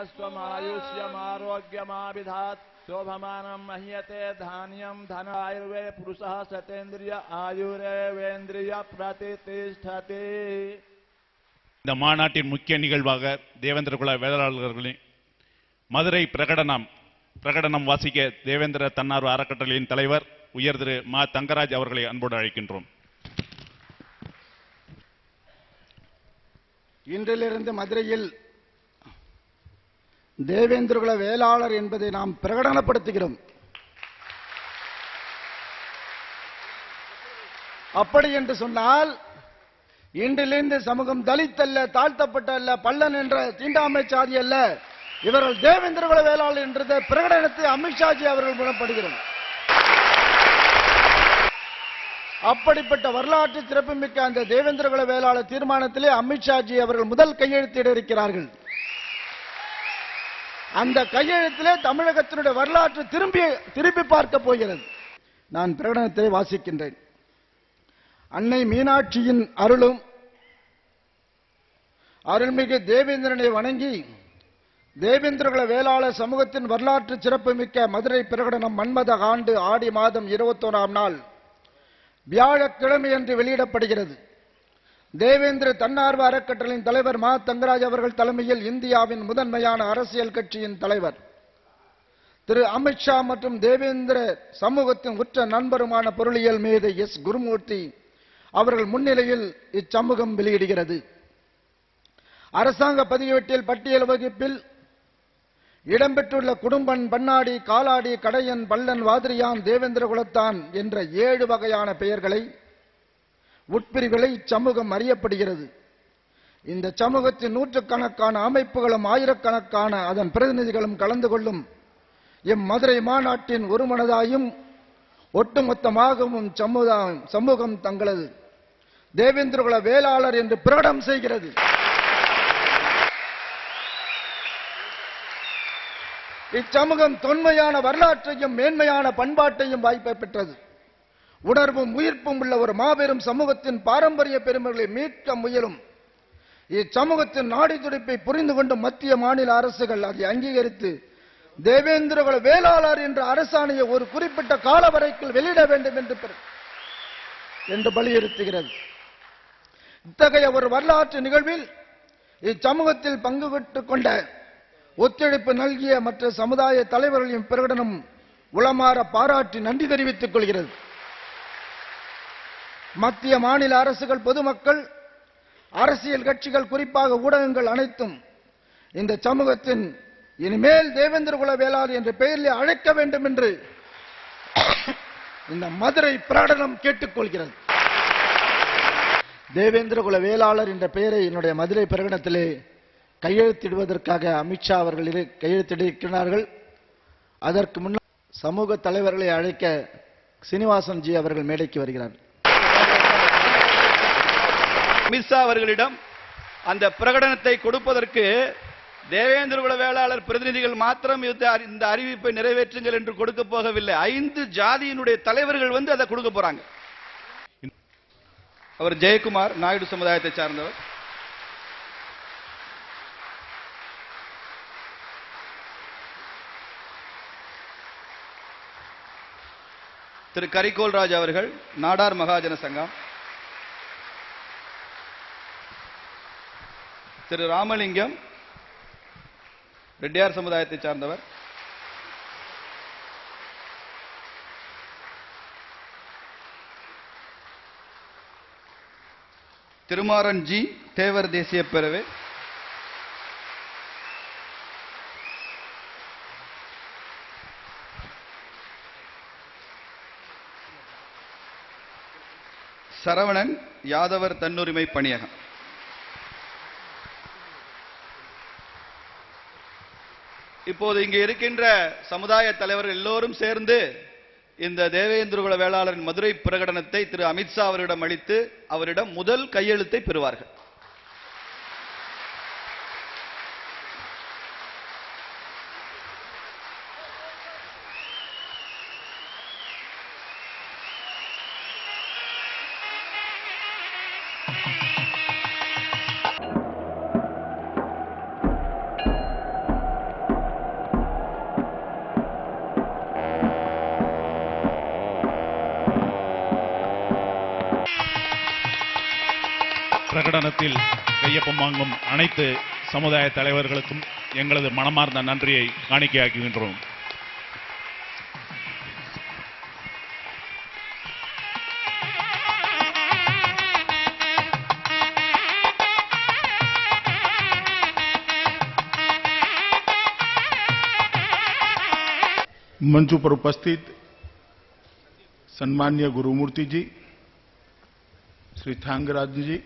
वर्चस्वमायुष्यमारोग्यमाविधात् शोभमानं मह्यते धान्यं धनायुर्वे पुरुषः सतेन्द्रिय आयुरेवेन्द्रिय प्रतिष्ठति இந்த மாநாட்டின் முக்கிய நிகழ்வாக தேவேந்திர குல வேளாளர்களின் மதுரை பிரகடனம் பிரகடனம் வாசிக்க தேவேந்திர தன்னார்வ அறக்கட்டளையின் தலைவர் உயர் திரு மா தங்கராஜ் அவர்களை அன்போடு அழைக்கின்றோம் இன்றிலிருந்து மதுரையில் தேவேந்திரகுல வேளாளர் என்பதை நாம் பிரகடனப்படுத்துகிறோம். அப்படி என்று சொன்னால் இன்றிலிருந்து சமூகம் தலித் அல்ல தாழ்த்தப்பட்ட அல்ல பள்ளன் என்ற தீண்டாமை சாதி அல்ல. இவர்கள் தேவேந்திரகுல வேளாளர் என்றதை பிரகடனத்தை அமித்ஷாஜி அவர்கள் மூலப்படுகிறோம் அப்படிப்பட்ட வரலாற்று சிறப்புமிக்க அந்த தேவேந்திரகுல வேளாளர் தீர்மானத்திலே அமித்ஷாஜி அவர்கள் முதல் கையெழுத்திட இருக்கிறார்கள். அந்த கையெழுத்திலே தமிழகத்தினுடைய வரலாற்று திரும்பி திரும்பி பார்க்க போகிறது. நான் பிரகடனத்தை வாசிக்கின்றேன். அன்னை மீனாட்சியின் அருளும் அருள்மிகு தேவேந்திரனை வணங்கி தேவேந்திரகுல வேளாளர் சமூகத்தின் வரலாற்று சிறப்புமிக்க மதுரை பிரகடனம் மன்மத ஆண்டு ஆடி மாதம் இருபத்தோராம் நாள் வியாழக்கிழமையன்று வெளியிடப்படுகிறது. தேவேந்திர தன்னார்வ அறக்கட்டளையின் தலைவர் மா. தங்கராஜ் அவர்கள் தலைமையில் இந்தியாவின் முதன்மையான அரசியல் கட்சியின் தலைவர். திரு. அமித்ஷா மற்றும் தேவேந்திர சமூகத்தின் உற்ற நண்பருமான பொருளியல் மேதை எஸ். குருமூர்த்தி அவர்கள் முன்னிலையில் இச்சமூகம் வெளியிடுகிறது. அரசாங்க பதிவேட்டில் பட்டியல் வகுப்பில் இடம்பெற்றுள்ள குடும்பன் பண்ணாடி காலாடி கடையன் பள்ளன் வாதிரியான் தேவேந்திர குலத்தான் என்ற ஏழு வகையான பெயர்களை உட்பிரிவுகளை இச்சமூகம் அறியப்படுகிறது. இந்த சமூகத்தின் நூற்றுக்கணக்கான அமைப்புகளும் ஆயிரக்கணக்கான அதன் பிரதிநிதிகளும் கலந்து கொள்ளும் இம்மதுரை மாநாட்டின் ஒருமனதாயும் ஒட்டுமொத்தமாகவும் சமுதாயம் சமூகம் தங்களது தேவேந்திரகுல வேளாளர் என்று பிரகடம் செய்கிறது. இச்சமூகம் தொன்மையான வரலாற்றையும் மேன்மையான பண்பாட்டையும் வாய்ப்பை பெற்றது. உணர்வும் உயிர்ப்பும் உள்ள ஒரு மாபெரும் சமூகத்தின் பாரம்பரிய பெருமைகளை மீட்க முயலும். இச்சமூகத்தின் நாடி துடிப்பை புரிந்து கொண்டு மத்திய மாநில அரசுகள் அதை அங்கீகரித்து தேவேந்திரகுல வேளாளர் என்ற அரசாணையை ஒரு குறிப்பிட்ட கால வரைக்குள் வெளியிட வேண்டும் என்று என்று வலியுறுத்துகிறது. இத்தகைய ஒரு வரலாற்று நிகழ்வில் இச்சமூகத்தில் பங்கு பெற்றுக் கொண்ட ஒத்துழைப்பு நல்கிய மற்ற சமுதாய தலைவர்களின் பிரகடனம் உளமாற பாராட்டி நன்றி தெரிவித்துக் கொள்கிறது. மத்திய மாநில அரசுகள் பொதுமக்கள் அரசியல் கட்சிகள் குறிப்பாக ஊடகங்கள் அனைத்தும் இந்த சமூகத்தின் இனிமேல் தேவேந்திர குல என்ற பெயரில் அழைக்க வேண்டும் என்று இந்த மதுரை பிரகடனம் கேட்டுக்கொள்கிறது. தேவேந்திர குல வேளாளர் என்ற பெயரை என்னுடைய மதுரை பிரகடனத்திலே கையெழுத்திடுவதற்காக அமித்ஷா அவர்கள் இரு- கையெழுத்திட்டிருக்கிறார்கள். அதற்கு முன்னால் சமூக தலைவர்களை அழைக்க சீனிவாசன் ஜி அவர்கள் மேடைக்கு வருகிறார். அமித்ஷா அவர்களிடம் அந்த பிரகடனத்தை கொடுப்பதற்கு தேவேந்திர குல வேளாளர் பிரதிநிதிகள் மாத்திரம் இந்த அறி- இந்த அறிவிப்பை நிறைவேற்றுங்கள் என்று கொடுக்க போகவில்லை. ஐந்து ஜாதியினுடைய தலைவர்கள் வந்து அதை கொடுக்க போறாங்க. அவர் ஜெயக்குமார் நாயுடு சமுதாயத்தை சார்ந்தவர். திரு கரிகோல்ராஜ் அவர்கள் நாடார் மகாஜன சங்கம். திரு ராமலிங்கம் ரெட்டியார் சமுதாயத்தை சார்ந்தவர். திருமாறன் ஜி தேவர் தேசிய பேரவை. சரவணன் யாதவர் தன்னுரிமை பணியகம். இப்போது இங்கே இருக்கின்ற சமுதாய தலைவர்கள் எல்லோரும் சேர்ந்து இந்த தேவேந்திரகுல வேளாளரின் மதுரை பிரகடனத்தை திரு அமித்ஷா அவரிடம் அளித்து அவரிடம் முதல் கையெழுத்தை பெறுவார்கள். அனைத்து சமுதாய தலைவர்களுக்கும் எங்களது மனமார்ந்த நன்றியை காணிக்கையாக்குகின்றோம் मंच पर उपस्थित सम्मान्य गुरुमूर्ति जी श्री थांगराज जी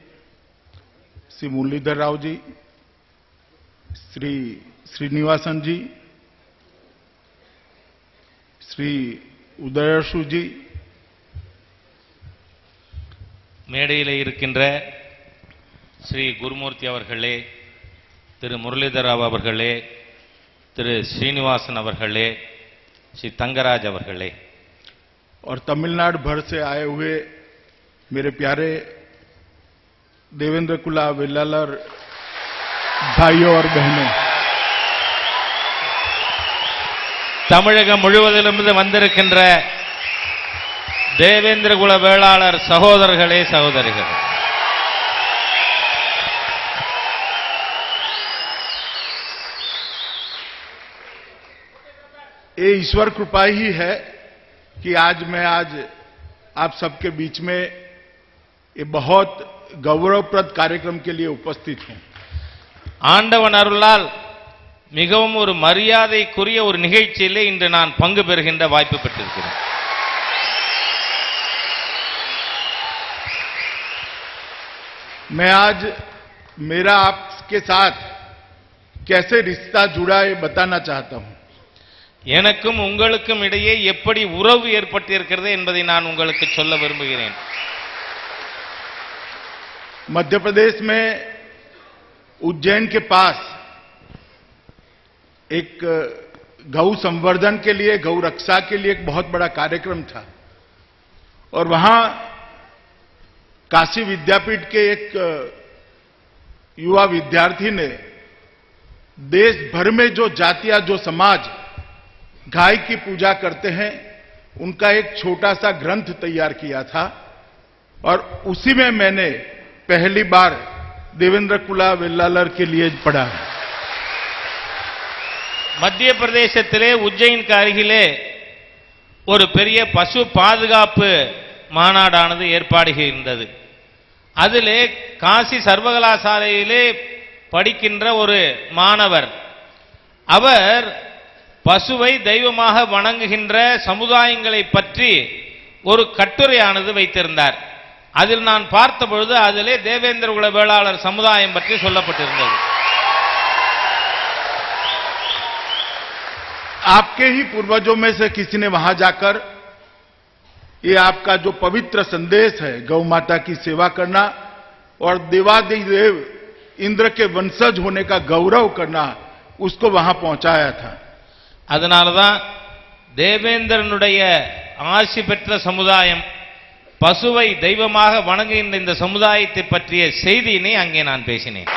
श्री मुरलीधर राव जी श्री श्रीनिवासन जी श्री उदयशु जी மேடையில் இருக்கின்ற ஸ்ரீ குருமூர்த்தி அவர்களே திரு முரளிதராவ் அவர்களே திரு ஸ்ரீனிவாசன் அவர்களே ஸ்ரீ தங்கராஜ் அவர்களே और तमिलनाडु भर से आए हुए मेरे प्यारे देवेंद्र कुला वेलालर भाइयों और बहनों தமிழகம் முழுவதிலிருந்து வந்திருக்கின்ற தேவேந்திரகுல வேளாளர் சகோதரர்களே சகோதரிகள் ये ईश्वर कृपा ही है कि आज मैं आज आप सबके बीच में ये बहुत गौरवप्रद कार्यक्रम के लिए उपस्थित हूं ஆண்டவன் அருளால் மிகவும் ஒரு மரியாதைக்குரிய ஒரு நிகழ்ச்சியிலே இன்று நான் பங்கு பெறுகின்ற வாய்ப்பு பெற்றிருக்கிறேன் मैं आज मेरा आपके साथ कैसे रिश्ता जुड़ा ये बताना चाहता हूं எனக்கும் உங்களுக்கும் இடையே எப்படி உறவு ஏற்பட்டிருக்கிறது என்பதை நான் உங்களுக்கு சொல்ல விரும்புகிறேன் मध्य प्रदेश में उज्जैन के पास एक गौ संवर्धन के लिए गौ रक्षा के लिए एक बहुत बड़ा कार्यक्रम था। और वहाँ काशी विद्यापीठ के एक युवा विद्यार्थी ने देश भर में जो जातियाँ, जो समाज गाय की पूजा करते हैं, उनका एक छोटा सा ग्रंथ तैयार किया था। और उसी में मैंने पहली बार देवेंद्र कुला वेल्लालर के लिए पढ़ा மத்திய பிரதேசத்திலே உஜ்ஜயினுக்கு அருகிலே ஒரு பெரிய பசு பாதுகாப்பு மாநாடானது ஏற்பாடு இருந்தது அதிலே காசி சர்வகலாசாலையிலே படிக்கின்ற ஒரு மாணவர் அவர் பசுவை தெய்வமாக வணங்குகின்ற சமுதாயங்களை பற்றி ஒரு கட்டுரையானது வைத்திருந்தார் அதில் நான் பார்த்த பொழுது அதிலே தேவேந்திர குல வேளாளர் சமுதாயம் பற்றி சொல்லப்பட்டிருந்தது आपके ही पूर्वजों में से किसी ने वहां जाकर ये आपका जो पवित्र संदेश है गौ माता की सेवा करना और देवादिदेव इंद्र के वंशज होने का गौरव करना उसको वहां पहुंचाया था அதனாலதான் தேவேந்திரனுடைய ஆசி பெற்ற சமுதாயம் பசுவை தெய்வமாக வணங்குகின்ற இந்த சமுதாயத்தை பற்றிய செய்தியினை அங்கே நான் பேசினேன்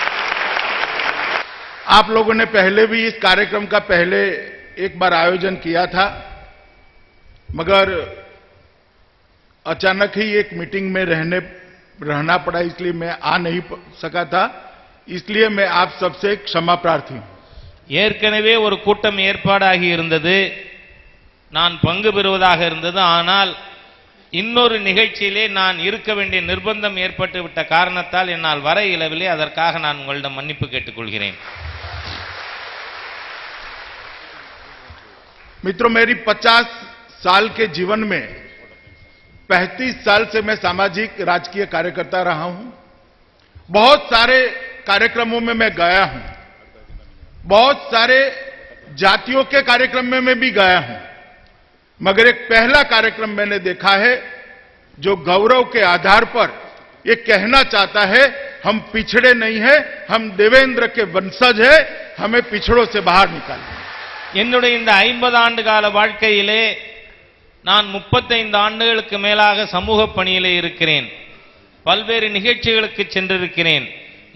आप लोगों ने पहले भी इस कार्यक्रम का पहले एक बार आयोजन किया था मगर अचानक ही एक मीटिंग में रहने रहना पड़ा इसलिए मैं आ नहीं प- सका था इसलिए मैं आप सबसे क्षमा प्रार्थी हूं ஏற்கனவே ஒரு கூட்டம் ஏற்பாடாகி இருந்தது நான் பங்கு பெறுவதாக இருந்தது ஆனால் இன்னொரு நிகழ்ச்சியிலே நான் இருக்க வேண்டிய நிர்பந்தம் ஏற்பட்டு விட்ட காரணத்தால் என்னால் வர இயலவில்லை அதற்காக நான் உங்களிடம் மன்னிப்பு கேட்டுக்கொள்கிறேன் मित्रों मेरी 50 साल के जीवन में 35 साल से मैं सामाजिक राजकीय कार्यकर्ता रहा हूं बहुत सारे कार्यक्रमों में मैं गया हूं बहुत सारे जातियों के कार्यक्रम में मैं भी गया हूं मगर एक पहला कार्यक्रम मैंने देखा है जो गौरव के आधार पर ये कहना चाहता है हम पिछड़े नहीं हैं हम देवेंद्र के वंशज हैं हमें पिछड़ों से बाहर निकालना है। என்னுடைய இந்த ஐம்பது ஆண்டு கால வாழ்க்கையிலே நான் முப்பத்தைந்து ஆண்டுகளுக்கு மேலாக சமூக பணியிலே இருக்கிறேன் பல்வேறு நிகழ்ச்சிகளுக்கு சென்றிருக்கிறேன்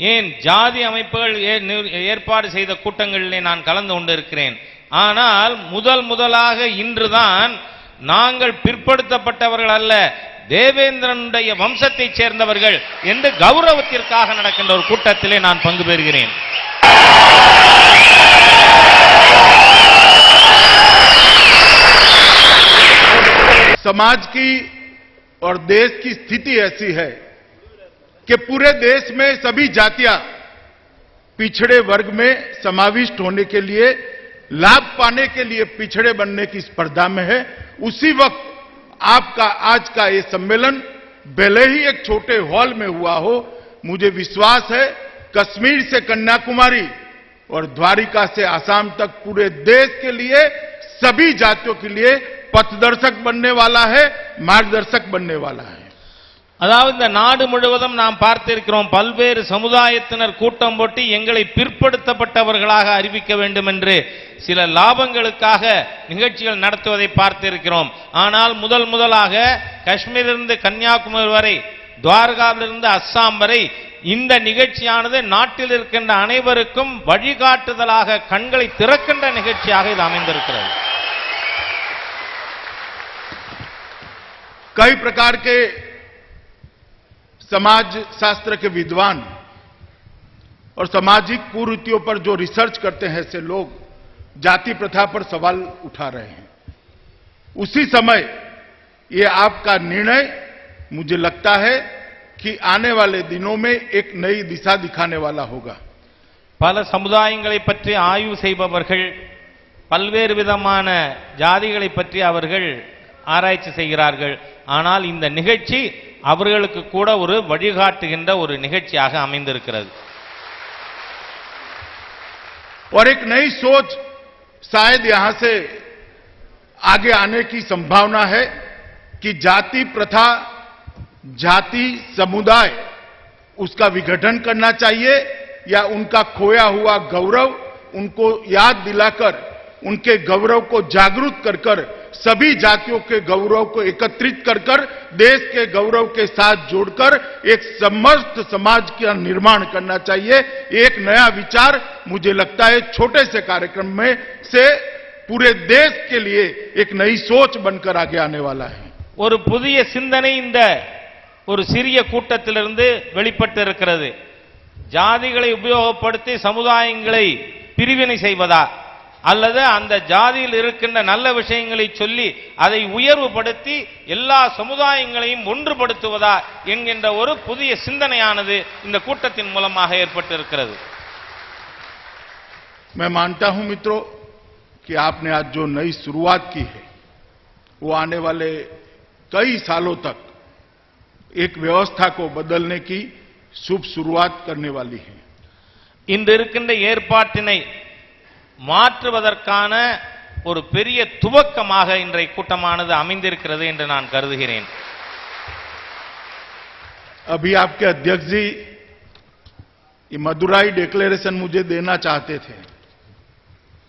ஏன் ஜாதி அமைப்புகள் ஏ- நிர்- ஏற்பாடு செய்த கூட்டங்களிலே நான் கலந்து கொண்டிருக்கிறேன் ஆனால் முதல் முதலாக இன்றுதான் நாங்கள் பிற்படுத்தப்பட்டவர்கள் அல்ல தேவேந்திரனுடைய வம்சத்தைச் சேர்ந்தவர்கள் என்று கௌரவத்திற்காக நடக்கின்ற ஒரு கூட்டத்திலே நான் பங்கு பெறுகிறேன் समाज की और देश की स्थिति ऐसी है कि पूरे देश में सभी जातियां पिछड़े वर्ग में समाविष्ट होने के लिए लाभ पाने के लिए पिछड़े बनने की स्पर्धा में है। उसी वक्त आपका आज का ये सम्मेलन भले ही एक छोटे हॉल में हुआ हो, मुझे विश्वास है कश्मीर से कन्याकुमारी और द्वारिका से आसाम तक पूरे देश के लिए, सभी जातियों के लिए पथदर्शक बनने वाला है, मार्गदर्शक बनने वाला है। அதாவது இந்த நாடு முழுவதும் நாம் பார்த்திருக்கிறோம் பல்வேறு சமுதாயத்தினர் கூட்டம் போட்டு எங்களை பிற்படுத்தப்பட்டவர்களாக அறிவிக்க வேண்டும் என்று சில லாபங்களுக்காக நிகழ்ச்சிகள் நடத்துவதை பார்த்திருக்கிறோம். ஆனால் முதல் முதலாக காஷ்மீரிலிருந்து கன்னியாகுமரி வரை துவாரகாவிலிருந்து அஸ்ஸாம் வரை இந்த நிகழ்ச்சியானது நாட்டில் இருக்கின்ற அனைவருக்கும் வழிகாட்டுதலாக கண்களை திறக்கின்ற நிகழ்ச்சியாக இது அமைந்திருக்கிறது. கை பிரகார் समाज शास्त्र के विद्वान और सामाजिक कुरीतियों पर जो रिसर्च करते हैं ऐसे लोग जाति प्रथा पर सवाल उठा रहे हैं उसी समय ये आपका निर्णय मुझे लगता है कि आने वाले दिनों में एक नई दिशा दिखाने वाला होगा பல சமுதாயங்களை பற்றி ஆய்வு செய்பவர்கள் பல்வேறு விதமான ஜாதிகளை பற்றி அவர்கள் ஆராய்ச்சி செய்கிறார்கள் ஆனால் இந்த நிகழ்ச்சி அவர்களுக்கு கூட ஒரு வழிகாட்டுகின்ற ஒரு நிகழ்ச்சியாக அமைந்திருக்கிறது और एक नई सोच शायद यहां से आगे आने की संभावना है कि जाति प्रथा जाति समुदाय उसका विघटन करना चाहिए या उनका खोया हुआ गौरव उनको याद दिलाकर उनके गौरव को जागरूक कर कर सभी जातियों के गौरव को एकत्रित कर कर देश के गौरव के साथ जोड़कर एक समस्त समाज का निर्माण करना चाहिए एक नया विचार मुझे लगता है छोटे से कार्यक्रम में से पूरे देश के लिए एक नई सोच बनकर आगे आने वाला है ஒரு புதிய சிந்தனை இந்த ஒரு சிறிய கூட்டத்திலிருந்து வெளிப்பட்டு இருக்கிறது ஜாதிகளை உபயோகப்படுத்தி சமுதாயங்களை பிரிவினை செய்வதா அல்லது அந்த ஜாதியில் இருக்கின்ற நல்ல விஷயங்களை சொல்லி அதை உயர்வுபடுத்தி எல்லா சமுதாயங்களையும் ஒன்றுபடுத்துவதா என்கின்ற ஒரு புதிய சிந்தனையானது இந்த கூட்டத்தின் மூலமாக ஏற்பட்டிருக்கிறது मैं मानता हूं मित्रों कि आपने आज जो नई शुरुआत की है वो आने वाले कई सालों तक एक व्यवस्था को बदलने की शुभ शुरुआत करने वाली है இன்று இருக்கின்ற ஏற்பாட்டினை மாற்றுவதற்கான ஒரு பெரிய துவக்கமாக இன்றைய கூட்டமானது அமைந்திருக்கிறது என்று நான் கருதுகிறேன் अभी आपके अध्यक्ष जी ये मदुराई डिक्लेरेशन मुझे देना चाहते थे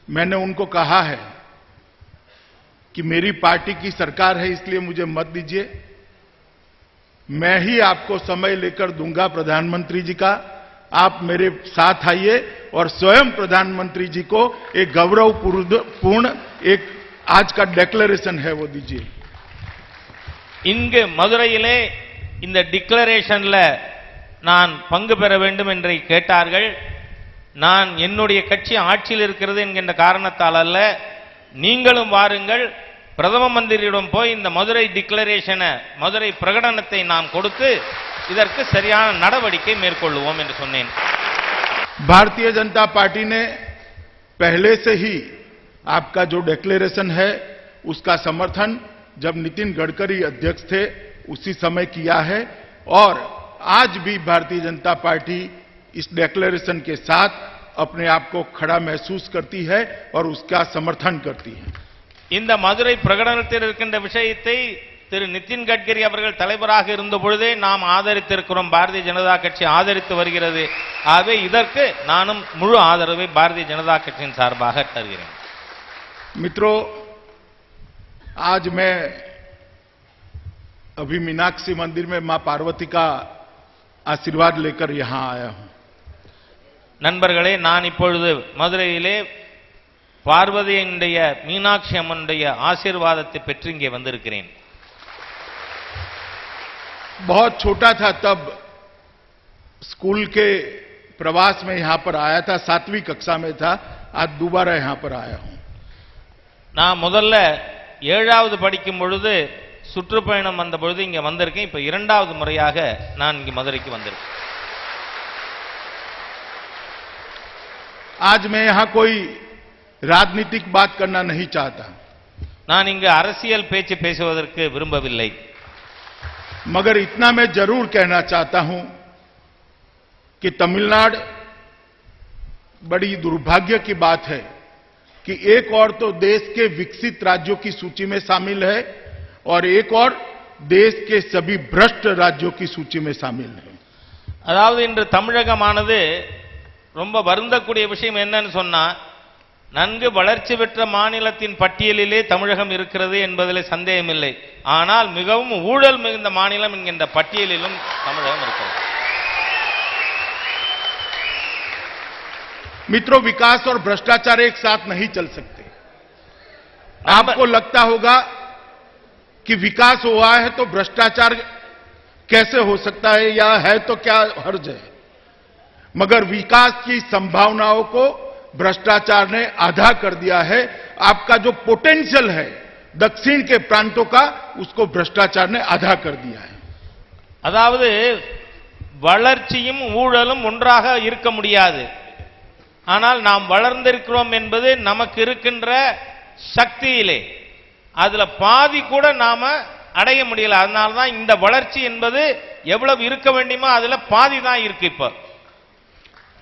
मैंने उनको कहा है कि मेरी पार्टी की सरकार है इसलिए मुझे मत दीजिए मैं ही आपको समय लेकर दूंगा प्रधानमंत्री जी का आप मेरे साथ आइए और स्वयं प्रधानमंत्री जी को एक गौरवपूर्ण एक आज का डिक्लेरेशन है वो दीजिए இங்கு மதுரையிலே இந்த டிக்ளரேஷன்ல நான் பங்கு பெற வேண்டும் என்று கேட்டார்கள் நான் என்னுடைய கட்சி ஆட்சியில் இருக்கிறது என்கின்ற காரணத்தால் அல்ல நீங்களும் வாருங்கள் பிரதம மந்திரியிடம் போய் இந்த மதுரை டிக்ளரேஷனை மதுரை பிரகடனத்தை நாம் கொடுத்து இதற்கு சரியான நடவடிக்கை மேற்கொள்வோம் என்று சொன்னேன் भारतीय जनता पार्टी ने पहले से ही आपका जो डिक्लेरेशन है उसका समर्थन जब नितिन गडकरी अध्यक्ष थे उसी समय किया है और आज भी भारतीय जनता पार्टी इस डिक्लेरेशन के साथ अपने आप को खड़ा महसूस करती है और उसका समर्थन करती है இந்த மதுரை பிரகடனத்தில் இருக்கின்ற விஷயத்தை திரு நிதின் கட்கரி அவர்கள் தலைவராக இருந்த பொழுதே நாம் ஆதரித்திருக்கிறோம் பாரதிய ஜனதா கட்சி ஆதரித்து வருகிறது ஆகவே இதற்கு நானும் முழு ஆதரவை பாரதிய ஜனதா கட்சியின் சார்பாக தருகிறேன் मित्रों आज मैं अभी मीनाक्षी मंदिर में मां पार्वती का आशीर्वाद लेकर यहां आया हूं நண்பர்களே நான் இப்பொழுது மதுரையிலே பார்வதியினுடைய மீனாட்சி அம்மனுடைய ஆசீர்வாதத்தை பெற்று இங்கே வந்திருக்கிறேன் बहुत छोटा था तब स्कूल के प्रवास में यहां पर आया था सातवीं कक्षा में था आज दोबारा यहां पर आया हूं நான் முதல்ல ஏழாவது படிக்கும் பொழுது சுற்றுப்பயணம் வந்த பொழுது இங்க வந்திருக்கேன் இப்ப இரண்டாவது முறையாக நான் இங்க மதுரைக்கு வந்திருக்கேன் आज मैं यहां कोई राजनीतिक बात करना नहीं चाहता நான் இங்கு அரசியல் பேச்சு பேசுவதற்கு விரும்பவில்லை मगर इतना मैं जरूर कहना चाहता हूं कि तमिलनाडु बड़ी दुर्भाग्य की बात है कि एक और तो देश के विकसित राज्यों की सूची में शामिल है और एक और देश के सभी भ्रष्ट राज्यों की सूची में शामिल है அதாவது இன்று தமிழகமானது ரொம்ப வருந்தக்கூடிய விஷயம் என்னன்னு சொன்னா நன்கு வளர்ச்சி பெற்ற மாநிலத்தின் பட்டியலிலே தமிழகம் இருக்கிறது என்பதில் சந்தேகமில்லை ஆனால் மிகவும் ஊழல் மிகுந்த மாநிலம் என்கின்ற பட்டியலிலும் தமிழகம் இருக்கிறது मित्रों विकास और भ्रष्टाचार एक साथ नहीं चल सकते आपको लगता होगा कि विकास हुआ है तो भ्रष्टाचार कैसे हो सकता है या है तो क्या हर्ज है मगर विकास की संभावनाओं को भ्रष्टाचार ने आधा कर दिया है आपका जो पोटेंशियल है दक्षिण के प्रांतों का उसको भ्रष्टाचार ने आधा कर दिया है அதாவது வளர்ச்சியும் ஊழலும் ஒன்றாக இருக்க முடியாது ஆனால் நாம் வளர்ந்திருக்கிறோம் என்பது நமக்கு இருக்கின்ற சக்தியிலே அதுல பாதி கூட நாம அடைய முடியல அதனால தான் இந்த வளர்ச்சி என்பது எவ்வளவு இருக்க வேண்டுமோ அதுல பாதி தான் இருக்கு இப்ப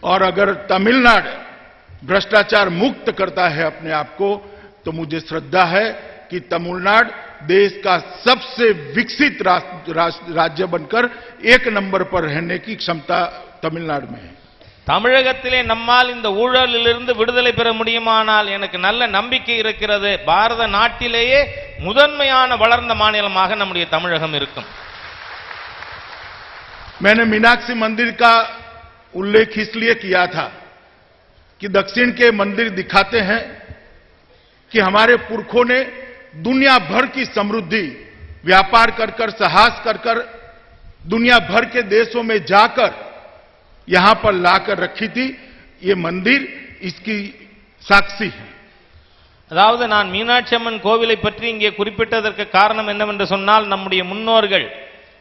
और अगर तमिलनाडु भ्रष्टाचार मुक्त करता है अपने आप को तो मुझे श्रद्धा है कि तमिलनाडु देश का सबसे विकसित रास- रास- राज्य बनकर एक नंबर पर रहने की क्षमता तमिलनाडु में है தமிழகத்திலே நம்மால் இந்த ஊழலிலிருந்து விடுதலை பெற முடியுமானால் எனக்கு நல்ல நம்பிக்கை இருக்கிறது பாரத நாட்டிலேயே முதன்மையான வளர்ந்த மாநிலமாக நம்முடைய தமிழகம் இருக்கும் मैंने मीनाक्षी मंदिर का उल्लेख इसलिए किया था कि दक्षिण के मंदिर दिखाते हैं कि हमारे पुरखों ने दुनिया भर की समृद्धि व्यापार कर कर साहस कर कर दुनिया भर के देशों में जाकर यहां पर लाकर रखी थी ये मंदिर इसकी साक्षी है அதாவது நான் மீனாட்சி அம்மன் கோவிலை பற்றி இங்கே குறிப்பிட்டதற்கு காரணம் என்னவென்று சொன்னால் நம்முடைய முன்னோர்கள்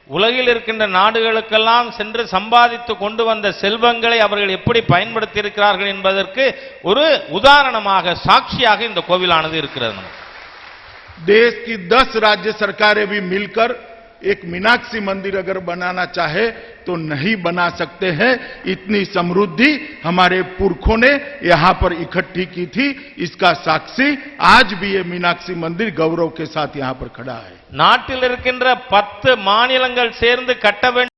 உலகில் இருக்கின்ற நாடுகளுக்கெல்லாம் சென்று சம்பாதித்து கொண்டு வந்த செல்வங்களை அவர்கள் எப்படி பயன்படுத்தி இருக்கிறார்கள் என்பதற்கு ஒரு உதாரணமாக சாட்சியாக இந்த கோவிலானது இருக்கிறது நமக்கு. देश की दस राज्य सरकारें भी मिलकर एक मीनाक्षी मंदिर अगर बनाना चाहे तो नहीं बना सकते हैं इतनी समृद्धि हमारे पुरखों ने यहां पर इकट्ठी की थी इसका साक्षी आज भी ये मीनाक्षी मंदिर गौरव के साथ यहां पर खड़ा है நாட்டில் இருக்கின்ற பத்து மாநிலங்கள் சேர்ந்து கட்ட வேண்டும்